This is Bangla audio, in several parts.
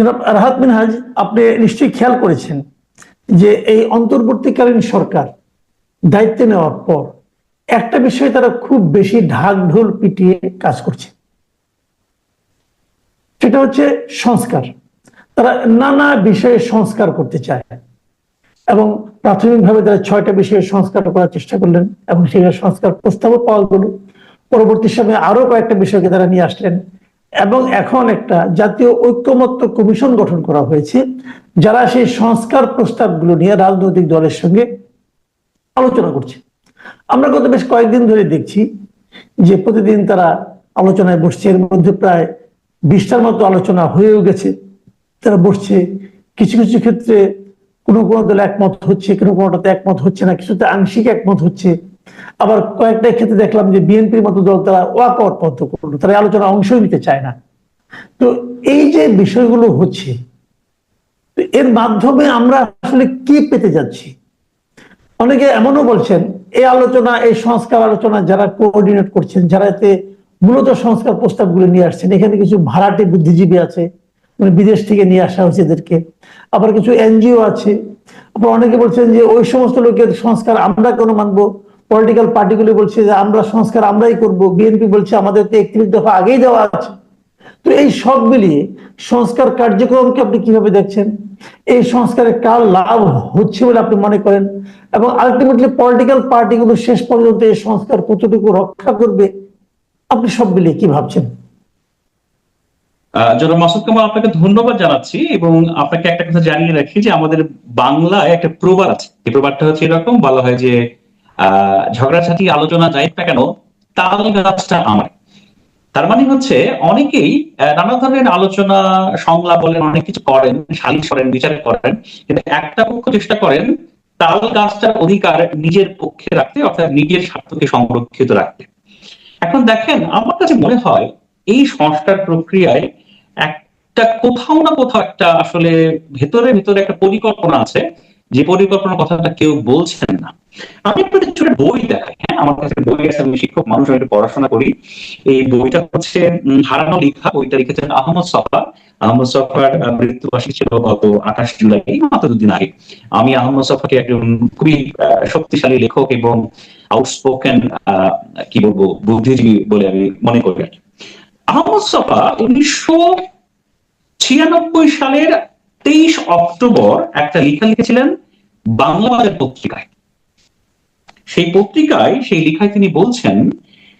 জনাব রাহাত মিনহাজ আপনি নিশ্চয়ই খেয়াল করেছেন যে এই অন্তর্বর্তীকালীন সরকার দায়িত্ব নেওয়ার পর একটা বিষয়ে তারা খুব বেশি ঢাক ঢোল পিটিয়ে কাজ করছে। সেটা হচ্ছে সংস্কার। তারা নানা বিষয়ে সংস্কার করতে চায় এবং প্রাথমিকভাবে তারা ছয়টা বিষয়ে সংস্কার করার চেষ্টা করলেন এবং সেগুলো সংস্কার প্রস্তাবও পাওয়া গেল। পরবর্তী সময়ে আরও কয়েকটা বিষয়কে তারা নিয়ে আসলেন। এবং এখন একটা জাতীয় ঐক্যমত্য কমিশন গঠন করা হয়েছে, যারা সেই সংস্কার প্রস্তাবগুলো নিয়ে রাজনৈতিক দলের সঙ্গে আলোচনা করছে। আমরা গত বেশ কয়েকদিন ধরে দেখছি যে প্রতিদিন তারা আলোচনায় বসছে, এর মধ্যে প্রায় বিশটার মতো আলোচনা হয়েও গেছে। তারা বসছে, কিছু কিছু ক্ষেত্রে কোনো কোনো দল একমত হচ্ছে, কোনো কোনোটাতে একমত হচ্ছে না, কিছুতে আংশিক একমত হচ্ছে। আবার কয়েকটা ক্ষেত্রে দেখলাম যে বিএনপির মতো দল তারা ওয়াক আউট পদ্ধ করল। তারা আলোচনা অংশই নিতে চায় না। তো এই যে বিষয়গুলো হচ্ছে এর মাধ্যমে আমরা আসলে কি পেতে যাচ্ছি? অনেকে এমনও বলছেন, এই আলোচনা, এই সংস্কার আলোচনা যারা কোঅর্ডিনেট করছেন, যারা এতে মূলত সংস্কার প্রস্তাবগুলো নিয়ে আসছেন, এখানে কিছু ভাড়াটে বুদ্ধিজীবী আছে মানে বিদেশ থেকে নিয়ে আসা হয়েছে এদেরকে। আবার কিছু এনজিও আছে। আবার অনেকে বলছেন যে ওই সমস্ত লোকের সংস্কার আমরা কেন মানবো? পলিটিক্যাল পার্টিগুলো বলছে যে, আমরা সংস্কার আমরাই করব। বিএনপি বলছে, আমাদের তো একত্রিশ দফা আগেই দেওয়া আছে। তো এই সব মিলিয়ে সংস্কার কার্যক্রমকে আপনি কীভাবে দেখছেন? এই সংস্কারে কার লাভ হচ্ছে বলে আপনি মনে করেন? এবং আলটিমেটলি পলিটিক্যাল পার্টিগুলো শেষ পর্যন্ত এই সংস্কার কতটুকু রক্ষা করবে? আপনি সব মিলিয়ে কি ভাবছেন? জনাব মাসুদ কামাল, আপনাকে ধন্যবাদ জানাচ্ছি এবং আপনাকে একটা কথা জানিয়ে রাখি যে আমাদের বাংলায় একটা প্রবাদ আছে। এই প্রবাদটা হচ্ছে এরকম, বলা হয় যে ঝগড়াঝাটি আলোচনা যাই না কেন তাল গাছটা আমার। তার মানে হচ্ছে অনেকেই নানা ধরনের আলোচনা, সংলাপ বলেন, অনেক কিছু করেন, সালিশ করেন, বিচার করেন, কিন্তু একটা পক্ষ চেষ্টা করেন তাল গাছটার অধিকার নিজের পক্ষে রাখতে, অর্থাৎ নিজের স্বার্থকে সংরক্ষিত রাখতে। এখন দেখেন, আমার কাছে মনে হয় এই সংস্কার প্রক্রিয়ায় একটা কোথাও না কোথাও একটা আসলে ভেতরে ভেতরে একটা পরিকল্পনা আছে। যে পরিকল্পনার কথাটা কেউ বলছেন না। আমি আপনাদের ছোট বই দেখাই হ্যাঁ? আমার কাছে বই আছে, আমি শিক্ষক, মানুষ, আমি একটু পড়াশোনা করি। এই বইটা হচ্ছে হারানো লেখা, বইটা লিখেছেন আহমদ সফা। আহমদ সফার মৃত্যুবার্ষিকী ছিল গত আঠাশ জুলাই মাত্র দুদিন আগে। আমি আহমদ সফাকে একজন খুবই শক্তিশালী লেখক এবং আউটস্পোকেন কি বলব, বুদ্ধিজীবী বলে আমি মনে করি। আহমদ সফা উনিশশো ছিয়ানব্বই সালের তেইশ অক্টোবর একটা লেখা লিখেছিলেন বাংলা বাজার পত্রিকায়। সেই পত্রিকায়, সেই লেখায় তিনি বলছেন,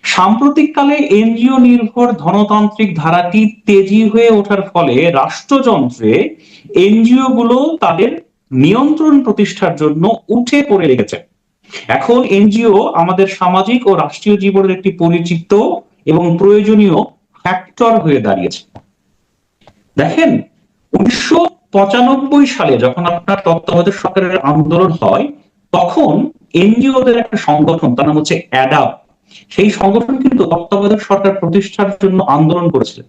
সাম্প্রতিককালে এনজিও নির্ভর ধনতান্ত্রিক ধারাটি তেজি হয়ে ওঠার ফলে রাষ্ট্রযন্ত্রে এনজিও গুলো তাদের নিয়ন্ত্রণ প্রতিষ্ঠার জন্য উঠে পড়ে রেখেছে এখন এনজিও আমাদের সামাজিক ও রাষ্ট্রীয় জীবনের একটি পরিচিত এবং প্রয়োজনীয় ফ্যাক্টর হয়ে দাঁড়িয়েছে। দেখেন, উনিশশো পঁচানব্বই সালে যখন আপনার তত্ত্বাবধায়ক সরকারের আন্দোলন হয়, তখন এনজিওদের একটা সংগঠন তার নাম হচ্ছে অ্যাডাপ সেই সংগঠন কিন্তু তত্ত্বাবধায়ক সরকার প্রতিষ্ঠার জন্য আন্দোলন করেছিল।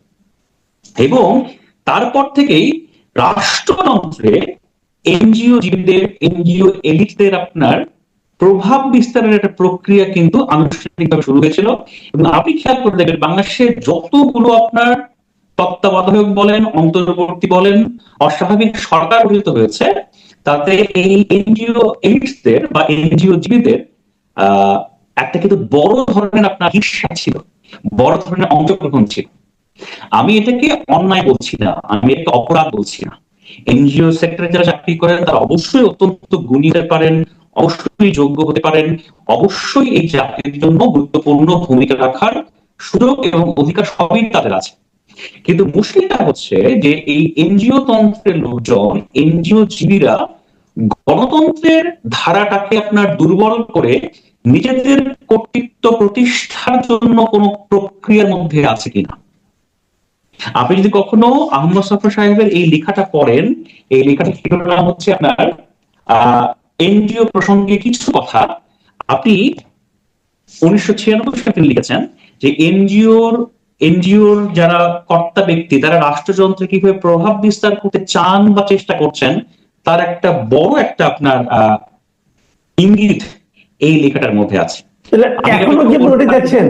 এবং তারপর থেকেই রাষ্ট্রযন্ত্রে এনজিও জীবীদের, এনজিও এলিটদের আপনার প্রভাব বিস্তারের একটা প্রক্রিয়া কিন্তু আনুষ্ঠানিকভাবে শুরু হয়েছিল। এবং আপনি খেয়াল করে দেখবেন, বাংলাদেশে যতগুলো আপনার তত্ত্বাবধায়ক বলেন, অন্তর্বর্তী বলেন, অস্বাভাবিক সরকার গঠিত হয়েছে। তাতে এই এনজিও এইডসদের বা এনজিও জীবীদের, আহ, একটা কিন্তু বড় ধরনের আপনার হিস্সা ছিল, বড় ধরনের অংশগ্রহণ ছিল। আমি এটাকে অন্যায় বলছি না, আমি এটাকে অপরাধ বলছি না। এনজিও সেক্টরে যারা চাকরি করেন, তারা অবশ্যই অত্যন্ত গুণী হতে পারেন, অবশ্যই যোগ্য হতে পারেন, অবশ্যই এই চাকরির জন্য গুরুত্বপূর্ণ ভূমিকা রাখার সুযোগ এবং অধিকার সবই তাদের আছে। কিন্তু মুশকিলটা হচ্ছে যে এই এনজিও তন্ত্রের লোকজন, এনজিও জীবীরা গণতন্ত্রের ধারাটাকে আপনার দুর্বল করে নিজেদের কর্তৃত্ব প্রতিষ্ঠার জন্য কোন প্রক্রিয়ার মধ্যে আছে কিনা? আপনি যদি কখনো আহমদ সফর সাহেবের এই লেখাটা পড়েন, এই লেখাটা শিরোনাম হচ্ছে আপনার আহ এনজিও প্রসঙ্গে কিছু কথা। আপনি উনিশশো ছিয়ানব্বই সালে লিখেছেন যে এনজিওর এনজিওর যারা কর্তা ব্যক্তি তারা রাষ্ট্রযন্ত্রে কীভাবে প্রভাব বিস্তার করতে চান বা চেষ্টা করছেন তার একটা বড় একটা আপনার ইঙ্গিত এই লেখাটার মধ্যে আছে। এখনও কি আপনি দেখছেন?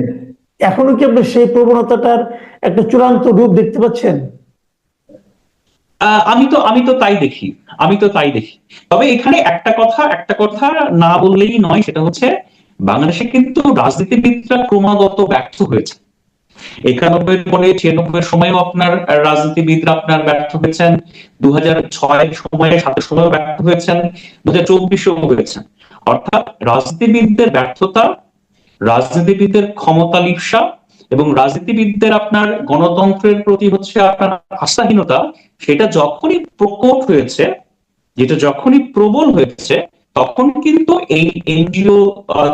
এখনও কি আপনি সেই প্রবণতাটার একটা চূড়ান্ত রূপ দেখতে পাচ্ছেন? আহ, আমি তো আমি তো তাই দেখি আমি তো তাই দেখি। তবে এখানে একটা কথা একটা কথা না বললেই নয় সেটা হচ্ছে বাংলাদেশে কিন্তু রাজনীতিবিদরা ক্রমাগত ব্যর্থ হয়েছে। একানব্বই পরে ছিয়ানব্বই সময়ও আপনার রাজনীতিবিদরা আপনার ব্যর্থ হয়েছেন। দু ছয় সময়ে সাতের সময় ব্যর্থ হয়েছেন। দু হাজার হয়েছেন। অর্থাৎ রাজনীতিবিদদের ব্যর্থতা, রাজনীতিবিদদের ক্ষমতা লিপসা এবং রাজনীতিবিদদের আপনার গণতন্ত্রের প্রতি হচ্ছে আপনার আস্থাহীনতা, সেটা যখনই প্রকট হয়েছে, যেটা যখনই প্রবল হয়েছে তখন কিন্তু এই এনজিও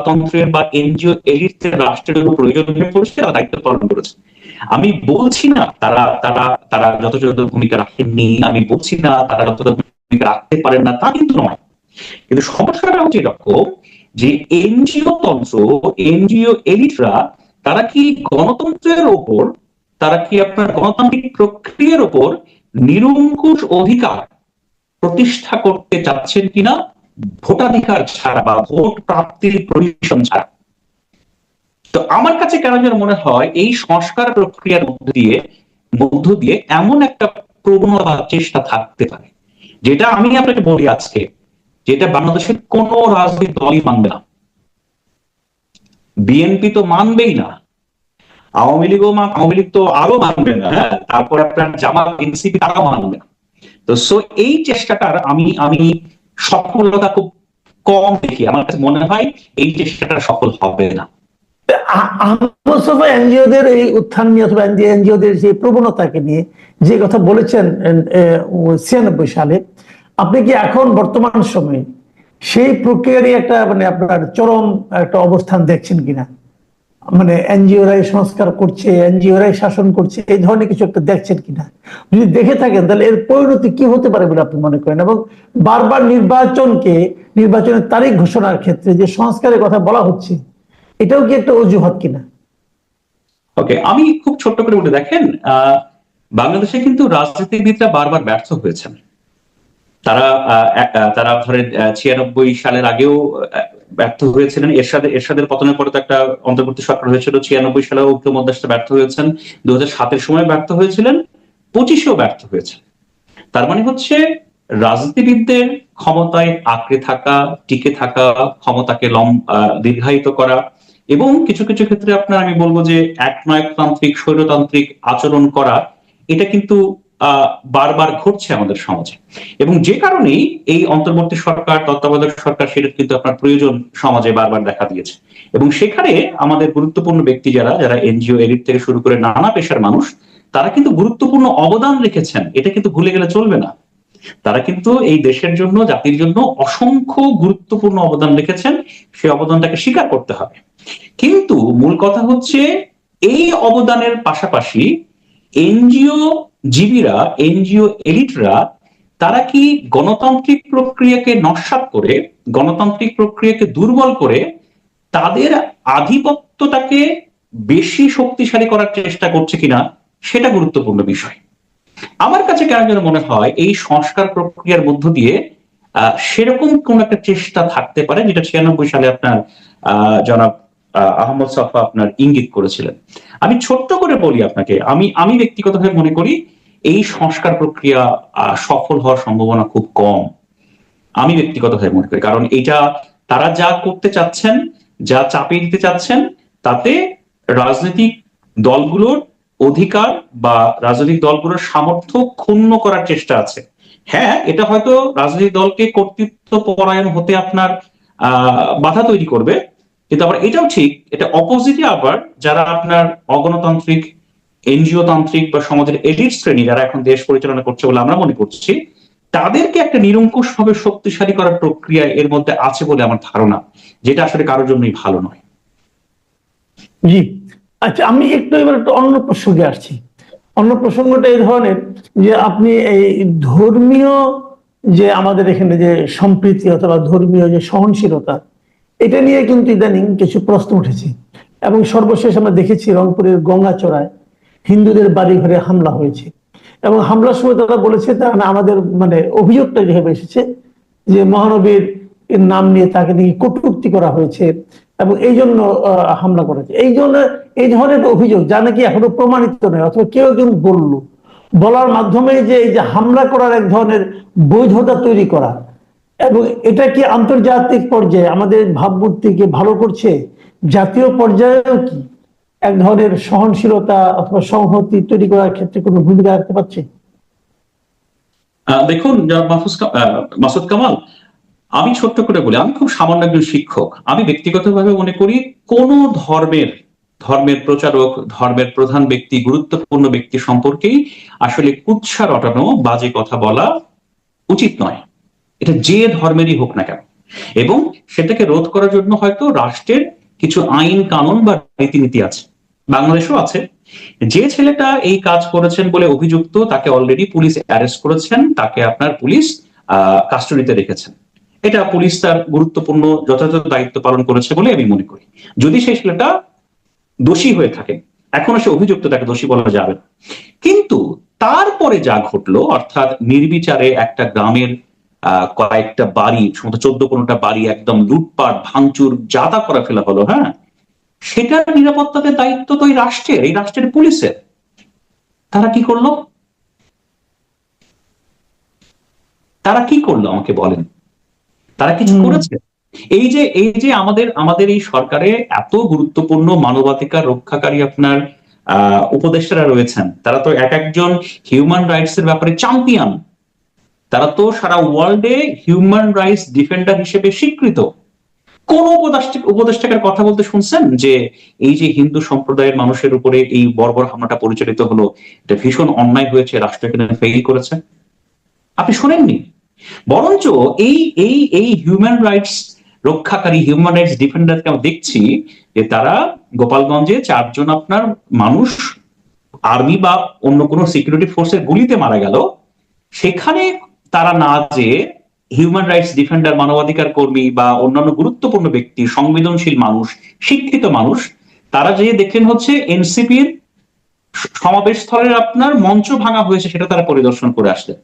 তন্ত্রের বা এনজিও এলিটদের রাষ্ট্রের উপর প্রয়োজন হয়ে পড়ছে তারা দায়িত্ব পালন করেছে। আমি বলছি না তারা তারা তারা যথাযথ ভূমিকা রাখেননি, আমি বলছি না তারা যতটা ভূমিকা রাখতে পারেন না, তা কিন্তু নয়। কিন্তু সমস্যাটা হচ্ছে এরকম যে এনজিও তন্ত্র, এনজিও এলিটরা তারা কি গণতন্ত্রের ওপর, তারা কি আপনার গণতান্ত্রিক প্রক্রিয়ার ওপর নিরঙ্কুশ অধিকার প্রতিষ্ঠা করতে চাচ্ছেন কিনা? ভোটাধিকার ছাড়া বা ভোট প্রাপ্তির পরিসন ছাড়া। তো আমার কাছে কেন যেন মনে হয় এই সংস্কার প্রক্রিয়ার মধ্য দিয়ে মধ্য দিয়ে এমন একটা প্রবণতা চেষ্টা থাকতে পারে। যেটা আমি আপনাকে বলি আজকে, যেটা বাংলাদেশের কোন রাজনৈতিক দলই মানবে না। বিএনপি তো মানবেই না। আওয়ামী লীগও আওয়ামী লীগ তো আরও মানবে না হ্যাঁ? তারপর আপনার জামাত এনসিপি তারা মানবে না। তো সো এই চেষ্টাটার আমি আমি সফলতা খুব কম দেখি। আমার কাছে মনে হয় এই চেষ্টাটা সফল হবে না। এনজিওদের এই উত্থান নিয়ে অথবা এনজিওদের যে প্রবণতাকে নিয়ে যে কথা বলেছেন ছিয়ানব্বই সালে আপনি কি এখন বর্তমান সময়ে সেই প্রক্রিয়ারই একটা মানে আপনার চরম একটা অবস্থান দেখছেন কিনা মানে এনজিওরাই সংস্কার করছে, এনজিওরাই শাসন করছে, এই ধরনের কিছু একটা দেখছেন কিনা? যদি দেখে থাকেন, তাহলে এর পরিণতি কি হতে পারে বলে আপনি মনে করেন? এবং বারবার নির্বাচনকে, নির্বাচনের তারিখ ঘোষণার ক্ষেত্রে যে সংস্কারের কথা বলা হচ্ছে, এটাও কি একটা অজুহাত কিনা? ওকে, আমি খুব ছোট্ট করে বলে, দেখেন বাংলাদেশে কিন্তু রাজনীতিবিদরা বারবার ব্যর্থ হয়েছেন। তারা তারা ধরেন ছিয়ানব্বই সালের আগেও ব্যর্থ হয়েছিলেন। এরশাদের এরশাদের পতনের পরে তো একটা অন্তর্বর্তী সরকার হয়েছিল। ছিয়ানব্বই সালে ঐক্য মধ্যস্থ ব্যর্থ হয়েছেন। দু সাতের সময় ব্যর্থ হয়েছিলেন, পঁচিশেও ব্যর্থ হয়েছেন। তার মানে হচ্ছে রাজনীতিবিদদের ক্ষমতায় আঁকড়ে থাকা, টিকে থাকা, ক্ষমতাকে লম দীর্ঘায়িত করা এবং কিছু কিছু ক্ষেত্রে আপনার আমি বলব যে একনায়কতান্ত্রিক, স্বৈরতান্ত্রিক আচরণ করা, এটা কিন্তু বারবার ঘটছে আমাদের সমাজে। এবং যে কারণেই এই অন্তর্বর্তী সরকার, তত্ত্বাবধায়ক সরকার সেটা কিন্তু আপনার প্রয়োজন সমাজে বারবার দেখা দিয়েছে। এবং সেখানে আমাদের গুরুত্বপূর্ণ ব্যক্তি যারা যারা এনজিও এডিট থেকে শুরু করে নানা পেশার মানুষ, তারা কিন্তু গুরুত্বপূর্ণ অবদান রেখেছেন। এটা কিন্তু ভুলে গেলে চলবে না। তারা কিন্তু এই দেশের জন্য, জাতির জন্য অসংখ্য গুরুত্বপূর্ণ অবদান রেখেছেন। সেই অবদানটাকে স্বীকার করতে হবে। কিন্তু মূল কথা হচ্ছে, এই অবদানের পাশাপাশি এনজিও জীবীরা এনজিও এলিটরা তারা কি গণতান্ত্রিক প্রক্রিয়াকে নস্বাত করে গণতান্ত্রিক প্রক্রিয়াকে দুর্বল করে তাদের আধিপত্যটাকে বেশি শক্তিশালী করার চেষ্টা করছে কিনা সেটা গুরুত্বপূর্ণ বিষয়। আমার কাছে কেন যেন মনে হয় এই সংস্কার প্রক্রিয়ার মধ্য দিয়ে সেরকম কোন একটা চেষ্টা থাকতে পারে যেটা ছিয়ানব্বই সালে আপনার জনাব আহ, আহমদ সাফা আপনার ইঙ্গিত করেছিলেন। আমি ছোট্ট করে বলি আপনাকে আমি আমি ব্যক্তিগতভাবে মনে করি এই সংস্কার প্রক্রিয়া সফল হওয়ার সম্ভাবনা খুব কম। আমি ব্যক্তিগতভাবে মনে করি, কারণ এটা তারা যা করতে চাচ্ছেন, যা চাপিয়ে দিতে চাচ্ছেন, তাতে রাজনৈতিক দলগুলোর অধিকার বা রাজনৈতিক দলগুলোর সামর্থ্য ক্ষুণ্ণ করার চেষ্টা আছে। হ্যাঁ এটা হয়তো রাজনৈতিক দলকে কর্তৃত্ব পরায়ণ হতে আপনার বাধা তৈরি করবে, কিন্তু আবার এটাও ঠিক, এটা অপোজিটে আবার যারা আপনার অগণতান্ত্রিক এনজিও তান্ত্রিক বা সমাজের এলিট শ্রেণি যারা এখন দেশ পরিচালনা করছে বলে আমরা মনে করছি, তাদেরকে একটা নিরঙ্কুশ ভাবে শক্তিশালী করার প্রক্রিয়া এর মধ্যে আছে বলে আমার ধারণা, যেটা আসলে কারোর জন্যই ভালো নয়। জি। আচ্ছা আমি একটু এবার একটু অন্য প্রসঙ্গে আসছি। অন্য প্রসঙ্গটা এই ধরনের যে আপনি এই ধর্মীয় যে আমাদের এখানে যে সম্প্রীতি অথবা ধর্মীয় যে সহনশীলতা, এটা নিয়ে কিন্তু ইদানিং কিছু প্রশ্ন উঠেছে। এবং সর্বশেষ আমরা দেখেছি রংপুরের গঙ্গাচড়ায় হিন্দুদের বাড়ি ঘরে হামলা হয়েছে। এবং হামলার সময় তারা বলেছে, তারা আমাদের মানে অভিযোগটা যেভাবে এসেছে যে মহানবীর নাম নিয়ে তাকে নিয়ে কটূক্তি করা হয়েছে এবং এই জন্য হামলা করেছে। এই জন্য এই ধরনের অভিযোগ যা নাকি এখনও প্রমাণিত নয়, অথবা কেউ একজন বলল। বলার মাধ্যমে যে এই যে হামলা করার এক ধরনের বৈধতা তৈরি করা এবং এটা কি আন্তর্জাতিক পর্যায়ে আমাদের ভাবমূর্তিকে ভালো করছে? জাতীয় পর্যায়েও কি? এক ধরনের সহনশীলতা অথবা সংহতি তৈরি করার ক্ষেত্রে কোনো ভূমিকা রাখতে পারছে? দেখুন মাসুদ কামাল, আমি ছোট্ট করে বলি, আমি খুব সামান্য একজন শিক্ষক। আমি ব্যক্তিগতভাবে মনে করি, কোন ধর্মের ধর্মের প্রচারক, ধর্মের প্রধান ব্যক্তি, গুরুত্বপূর্ণ ব্যক্তি সম্পর্কেই আসলে কুৎসা রটানো বাজে কথা বলা উচিত নয়। এটা যে ধর্মেরই হোক না কেন। এবং সেটাকে রোধ করার জন্য হয়তো রাষ্ট্রের কিছু আইন কানুন বা রীতিনীতি আছে। বাংলাদেশেও আছে। যে ছেলেটা এই কাজ করেছেন বলে অভিযুক্ত, তাকে অলরেডি পুলিশ অ্যারেস্ট করেছেন, তাকে আপনার পুলিশ কাস্টডিতে রেখেছেন। এটা পুলিশ তার গুরুত্বপূর্ণ যথাযথ দায়িত্ব পালন করেছে বলে আমি মনে করি। যদি সেই ছেলেটা দোষী হয়ে থাকে, এখনও সে অভিযুক্ত, তাকে দোষী বলা যাবে না। কিন্তু তারপরে যা ঘটলো, অর্থাৎ নির্বিচারে একটা গ্রামের কয়েকটা বাড়ি সমস্ত চোদ্দ পনেরোটা বাড়ি একদম লুটপাট ভাঙচুর জাতা করা ফেলা হলো হ্যাঁ? সেটার নিরাপত্তাতে দায়িত্ব তো এই রাষ্ট্রের এই রাষ্ট্রের পুলিশের। তারা কি করল? তারা কি করল আমাকে বলেন? তারা কিছু। করেছে? এই যে এই যে আমাদের আমাদের এই সরকারে এত গুরুত্বপূর্ণ মানবাধিকার রক্ষাকারী আপনার আহ উপদেষ্টারা রয়েছেন তারা তো এক একজন হিউম্যান রাইটস এর ব্যাপারে চ্যাম্পিয়ন তারা তো সারা ওয়ার্ল্ডে হিউম্যান রাইটস ডিফেন্ডার হিসেবে স্বীকৃত। কোন উপদেষ্টা উপদেষ্টাকের কথা বলতে শুনছেন? যে এই যে হিন্দু সম্প্রদায়ের মানুষের উপরে এই বর্বর হামলাটা পরিচালিত হলো, এটা ভীষণ অন্যায় হয়েছে, রাষ্ট্র এখানে ফেল করেছে। আপনি শোনেননি? বরঞ্চ এই এই এই হিউম্যান রাইটস রক্ষাকারী হিউম্যান রাইটস ডিফেন্ডারকে আমরা দেখছি যে তারা গোপালগঞ্জে চারজন আপনার মানুষ আর্মি বা অন্য কোনো সিকিউরিটি ফোর্সের গুলিতে মারা গেল। সেখানে তারা না যে হিউম্যান রাইটস ডিফেন্ডার মানবাধিকার কর্মী বা অন্যান্য গুরুত্বপূর্ণ ব্যক্তি, সংবেদনশীল মানুষ, শিক্ষিত মানুষ, তারা যে দেখলেন হচ্ছে এনসিপির সমাবেশ স্থলের আপনার মঞ্চ ভাঙা হয়েছে, সেটা তারা পরিদর্শন করে আসলেন।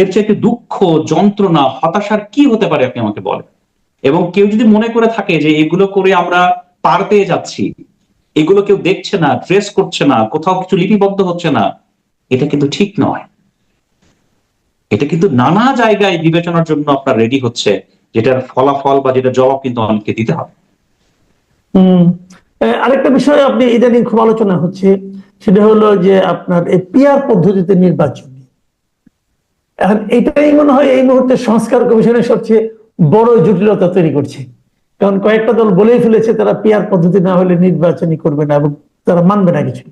এর চাইতে দুঃখ, যন্ত্রণা, হতাশার কি হতে পারে আপনি আমাকে বলেন? এবং কেউ যদি মনে করে থাকে যে এগুলো করে আমরা পার পেয়ে যাচ্ছি, এগুলো কেউ দেখছে না ট্রেস করছে না, কোথাও কিছু লিপিবদ্ধ হচ্ছে না, এটা কিন্তু ঠিক নয়। এটা কিন্তু নানা জায়গায় বিবেচনার জন্য আপনার রেডি হচ্ছে, যেটার ফলাফল বা যেটা জবাব কিন্তু অনেককে দিতে হবে। আরেকটা বিষয় আপনি ইদানিং খুব আলোচনা হচ্ছে, সেটা হলো যে আপনার এই পিয়ার পদ্ধতিতে নির্বাচন। এখন এটাই মনে হয় এই মুহূর্তে সংস্কার কমিশনের সবচেয়ে বড় জটিলতা তৈরি করছে। কারণ কয়েকটা দল বলেই ফেলেছে, তারা পিয়ার পদ্ধতি না হলে নির্বাচনই করবে না এবং তারা মানবে না কিছু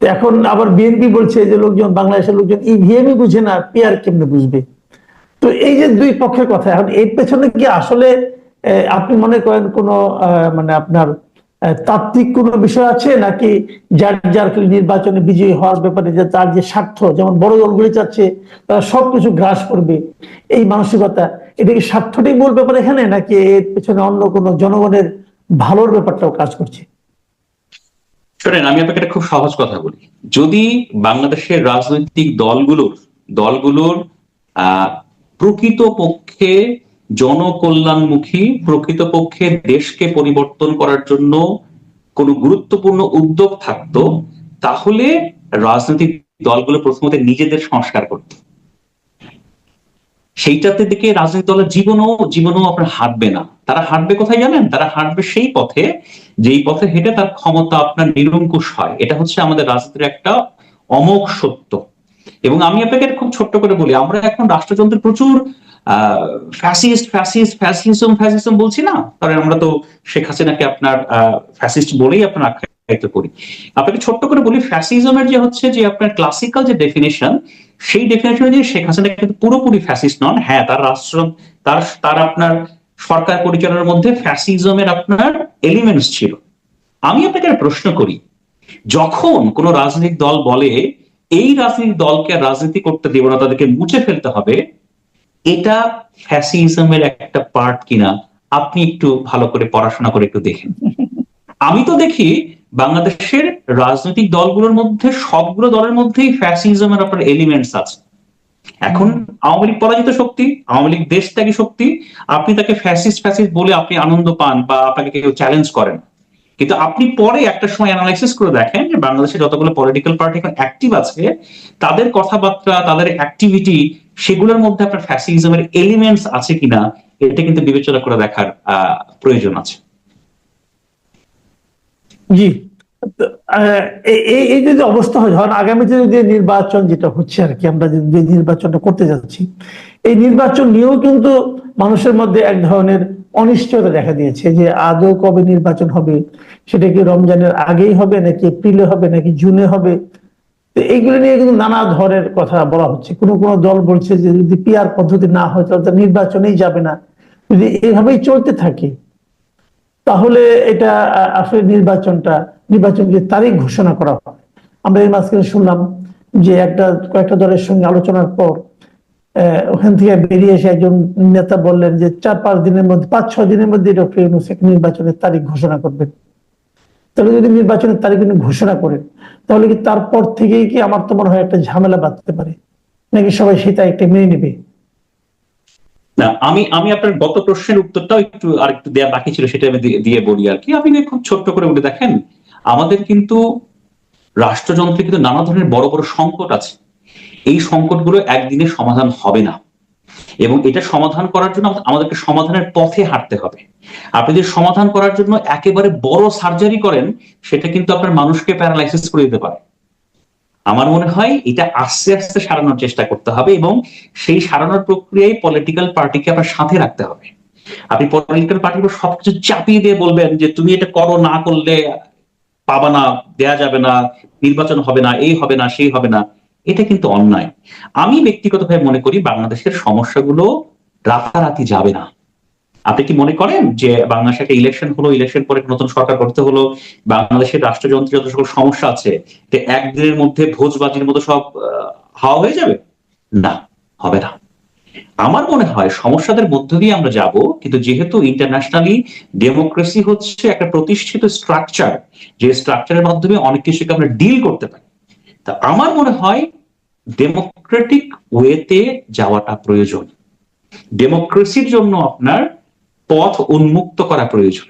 এখন আবার বিএনপি বলছে যে লোকজন, বাংলাদেশের লোকজন, ইভিএমই বুঝে না পিয়ার কেমনে বুঝবে? তো এই যে দুই পক্ষের কথা, এখন এর পেছনে কি আসলে আপনি মনে করেন কোনো মানে আপনার তাত্ত্বিক কোনো বিষয় আছে? নাকি যার যার নির্বাচনে বিজয়ী হওয়ার ব্যাপারে যে তার যে স্বার্থ, যেমন বড় দলগুলি চাচ্ছে, তারা সবকিছু গ্রাস করবে, এই মানসিকতা, এটা কি স্বার্থটাই মূল ব্যাপার এখানে? নাকি এর পেছনে অন্য কোনো জনগণের ভালোর ব্যাপারটাও কাজ করছে? শোনেন, আমি আপনাকে একটা খুব সহজ কথা বলি। যদি বাংলাদেশের রাজনৈতিক দলগুলোর দলগুলোর প্রকৃত পক্ষে জনকল্যাণমুখী প্রকৃত পক্ষে দেশকে পরিবর্তন করার জন্য কোনো গুরুত্বপূর্ণ উদ্যোগ থাকতো, তাহলে রাজনৈতিক দলগুলো প্রথমত নিজেদের সংস্কার করত। সেইটাতে দিকে রাজনৈতিক দলের জীবনও জীবনও আপনার হাঁটবে না। তারা হাঁটবে কোথায় জানেন? তারা হাঁটবে সেই পথে, যেই পথে হেঁটে তার ক্ষমতা আপনার নিরঙ্কুশ হয়। এটা হচ্ছে আমাদের রাজনীতির একটা অমোঘ সত্য। এবং আমি আপনাকে খুব ছোট্ট করে বলি, আমরা এখন রাষ্ট্রযন্ত্রের প্রচুর ফ্যাসিস্ট ফ্যাসিস্ট ফ্যাসিজম ফ্যাসিজম বলছি না? কারণ আমরা তো শেখ হাসিনাকে আপনার, আহ ফ্যাসিস্ট বলেই আপনার আখ্যায়িত করি। আপনাকে ছোট্ট করে বলি ফ্যাসিজমের যে হচ্ছে যে আপনার ক্লাসিক্যাল যে ডেফিনেশন সেই ডেফিনেশনে যে শেখ হাসিনা কিন্তু পুরোপুরি ফ্যাসিস্ট নন। হ্যাঁ তার রাষ্ট্র তার তার আপনার সরকার পরিচালনার মধ্যে ফ্যাসিজমের আপনার এলিমেন্টস ছিল। আমি আপনাকে প্রশ্ন করি, যখন কোন রাজনৈতিক দল বলে, এই রাজনৈতিক দলকে রাজনীতি করতে দেব না, তাদেরকে মুছে ফেলতে হবে, এটা ফ্যাসিজমের একটা পার্ট কিনা? আপনি একটু ভালো করে পড়াশোনা করে একটু দেখেন। আমি তো দেখি বাংলাদেশের রাজনৈতিক দলগুলোর মধ্যে সবগুলো দলের মধ্যেই ফ্যাসিজমের আপনার এলিমেন্টস আছে। এখন আওয়ামী লীগ পরাজিত শক্তি, আওয়ামী লীগ দেশত্যাগী শক্তি, আপনি তাকে ফ্যাসিস্ট ফ্যাসিস্ট বলে আপনি আনন্দ পান বা আপনাকে কেউ চ্যালেঞ্জ করেন কিন্তু আপনি পরে একটা সময় অ্যানালাইসিস করে দেখেন যে বাংলাদেশে যতগুলো পলিটিক্যাল পার্টি এখন অ্যাক্টিভ আছে, তাদের কথাবার্তা, তাদের অ্যাক্টিভিটি সেগুলোর মধ্যে আপনার ফ্যাসিজমের এলিমেন্টস আছে কিনা, এটা কিন্তু বিবেচনা করে দেখার প্রয়োজন আছে। জি। এই- যদি অবস্থা হয়, ধরেন আগামীতে যে নির্বাচন যেটা হচ্ছে আর কি, আমরা যে নির্বাচনটা করতে যাচ্ছি, এই নির্বাচন নিয়েও কিন্তু মানুষের মধ্যে এক ধরনের অনিশ্চয়তা দেখা দিয়েছে যে আদৌ কবে নির্বাচন হবে, সেটা কি রমজানের আগেই হবে, নাকি এপ্রিলে হবে, নাকি জুনে হবে? তো এইগুলো নিয়ে কিন্তু নানা ধরনের কথা বলা হচ্ছে। কোনো কোনো দল বলছে যে যদি পিআর পদ্ধতি না হয়, তাহলে নির্বাচনেই যাবে না। যদি এভাবেই চলতে থাকে তাহলে এটা আসলে নির্বাচনটা নির্বাচন যে তারিখ ঘোষণা করা হয়। আমরা এই মাঝখানে শুনলাম যে একটা, কয়েকটা দলের সঙ্গে আলোচনার পর ওখান থেকে বেরিয়ে এসে একজন নেতা বললেন যে চার, পাঁচ দিনের মধ্যে, পাঁচ, ছয় দিনের মধ্যে ডক্টর ইউনুস একটা নির্বাচনের তারিখ ঘোষণা করবেন। তাহলে যদি নির্বাচনের তারিখ উনি ঘোষণা করেন, তাহলে কি তারপর থেকেই কি আমার তো মনে হয় একটা ঝামেলা বাঁধতে পারে? নাকি সবাই সেই তারিখটা মেনে নেবে? না, আমি আমি আপনার গত প্রশ্নের উত্তরটাও একটু আর একটু দেওয়া বাকি ছিল, সেটা আমি দিয়ে- দিয়ে বলি আর কি। আপনি খুব ছোট্ট করে বলে দেখেন, আমাদের কিন্তু রাষ্ট্রযন্ত্রে কিন্তু নানা ধরনের বড় বড় সংকট আছে। এই সংকটগুলো একদিনে সমাধান হবে না। এবং এটা সমাধান করার জন্য আমাদেরকে সমাধানের পথে হাঁটতে হবে। আপনি যদি সমাধান করার জন্য একেবারে বড় সার্জারি করেন, সেটা কিন্তু আপনার মানুষকে প্যারালাইসিস করে দিতে পারে। আমার মনে হয় এটা আস্তে আস্তে সারানোর চেষ্টা করতে হবে এবং সেই সারানোর প্রক্রিয়ায় পলিটিক্যাল পার্টিকে আপনার সাথে রাখতে হবে। আপনি পলিটিক্যাল পার্টির সবকিছু চাপিয়ে দিয়ে বলবেন যে তুমি এটা করো, না করলে পাবা না, দেয়া যাবে না, নির্বাচন হবে না, এই হবে না, সেই হবে না। এটা কিন্তু অন্যায়। আমি ব্যক্তিগতভাবে মনে করি বাংলাদেশের সমস্যাগুলো রাতারাতি যাবে না। আপনি কি মনে করেন যে বাংলাদেশে একটা ইলেকশন হলো ইলেকশন পরে নতুন সরকার করতে হলো, বাংলাদেশের রাষ্ট্রযন্ত্রে যত সকল সমস্যা আছে একদিনের মধ্যে ভোজবাজির মতো সব হাওয়া হয়ে যাবে? না, হবে না। আমার মনে হয় সমস্যাদের মধ্য দিয়ে আমরা যাব, কিন্তু যেহেতু ইন্টারন্যাশনালি ডেমোক্রেসি হচ্ছে একটা প্রতিষ্ঠিত স্ট্রাকচার যে স্ট্রাকচারের মাধ্যমে অনেক কিছুকে আমরা ডিল করতে পারি। তা আমার মনে হয় ডেমোক্রেটিক ওয়েতে যাওয়াটা প্রয়োজন। ডেমোক্রেসির জন্য আপনার পথ উন্মুক্ত করা প্রয়োজন।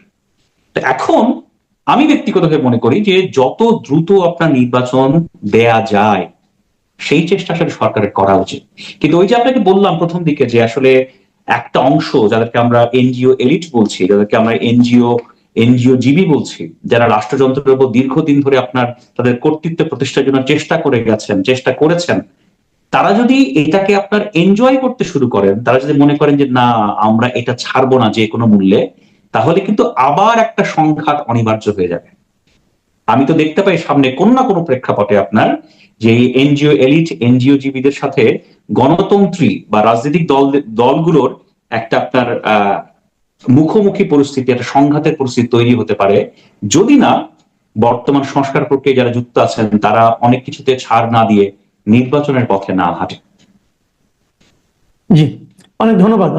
এখন আমি ব্যক্তিগতভাবে মনে করি যে যত দ্রুত আপনার নির্বাচন দেয়া যায়, সেই চেষ্টা আসলে সরকারের করা উচিত। কিন্তু ওই যে আপনাকে বললাম প্রথম দিকে যে আসলে একটা অংশ যাদেরকে আমরা এনজিও এলিট বলছি, যাদেরকে আমরা এনজিও এনজিও জিবি বলছি, যারা রাষ্ট্রযন্ত্রের উপর দীর্ঘদিন ধরে আপনার তাদের কর্তৃত্ব প্রতিষ্ঠার জন্য চেষ্টা করে গেছেন, চেষ্টা করেছেন তারা যদি এটাকে আপনার এনজয় করতে শুরু করেন, তারা যদি মনে করেন যে, না, আমরা এটা ছাড়বো না যে কোনো মূল্যে, তাহলে কিন্তু আবার একটা সংঘাত অনিবার্য হয়ে যাবে। আমি তো দেখতে পাই সামনে কোনো না কোনো প্রেক্ষাপটে আপনার যে এনজিও এলিট, এনজিও জীবীদের সাথে গণতন্ত্রী বা রাজনৈতিক দল, দলগুলোর একটা আপনার মুখোমুখি পরিস্থিতি, একটা সংঘাতের পরিস্থিতি তৈরি হতে পারে। যদি না, বর্তমান সংস্কার প্রক্রিয়ায় যারা যুক্ত আছেন, তারা অনেক কিছুতে ছাড় না দিয়ে নির্বাচনের পথে না হাঁটে। জি অনেক ধন্যবাদ